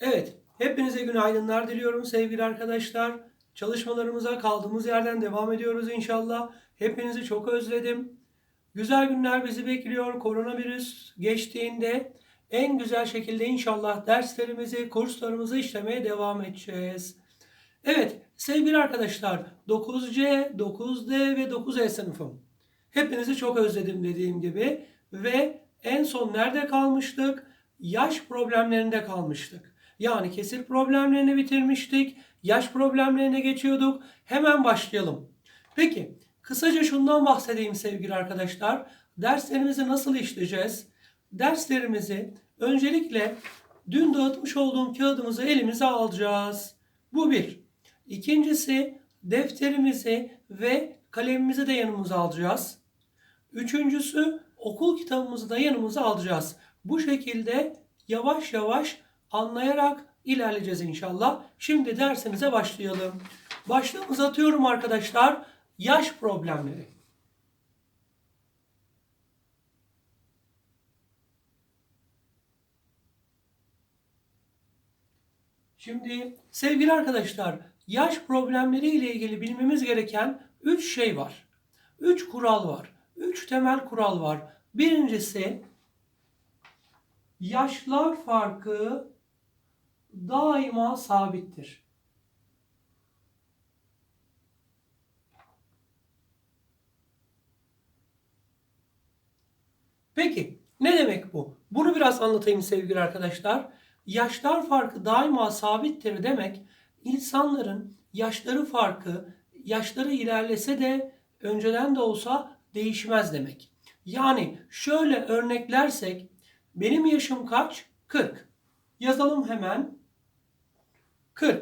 Evet, hepinize günaydınlar diliyorum sevgili arkadaşlar. Çalışmalarımıza kaldığımız yerden devam ediyoruz inşallah. Hepinizi çok özledim. Güzel günler bizi bekliyor. Koronavirüs geçtiğinde en güzel şekilde inşallah derslerimizi, kurslarımızı işlemeye devam edeceğiz. Evet, sevgili arkadaşlar, 9C, 9D ve 9E sınıfım. Hepinizi çok özledim dediğim gibi ve en son nerede kalmıştık? Yaş problemlerinde kalmıştık. Yani kesir problemlerini bitirmiştik. Yaş problemlerine geçiyorduk. Hemen başlayalım. Peki, kısaca şundan bahsedeyim sevgili arkadaşlar. Derslerimizi nasıl işleyeceğiz? Derslerimizi öncelikle dün dağıtmış olduğum kağıdımızı elimize alacağız. Bu bir. İkincisi defterimizi ve kalemimizi de yanımıza alacağız. Üçüncüsü okul kitabımızı da yanımıza alacağız. Bu şekilde yavaş yavaş anlayarak ilerleyeceğiz inşallah. Şimdi dersimize başlayalım. Başlığımızı atıyorum arkadaşlar. Yaş problemleri. Şimdi sevgili arkadaşlar, yaş problemleri ile ilgili bilmemiz gereken 3 şey var. 3 kural var. 3 temel kural var. Birincisi yaşlar farkı daima sabittir. Peki ne demek bu? Bunu biraz anlatayım sevgili arkadaşlar. Yaşlar farkı daima sabittir demek insanların yaşları farkı yaşları ilerlese de önceden de olsa değişmez demek. Yani şöyle örneklersek benim yaşım kaç? 40. Yazalım hemen. 40.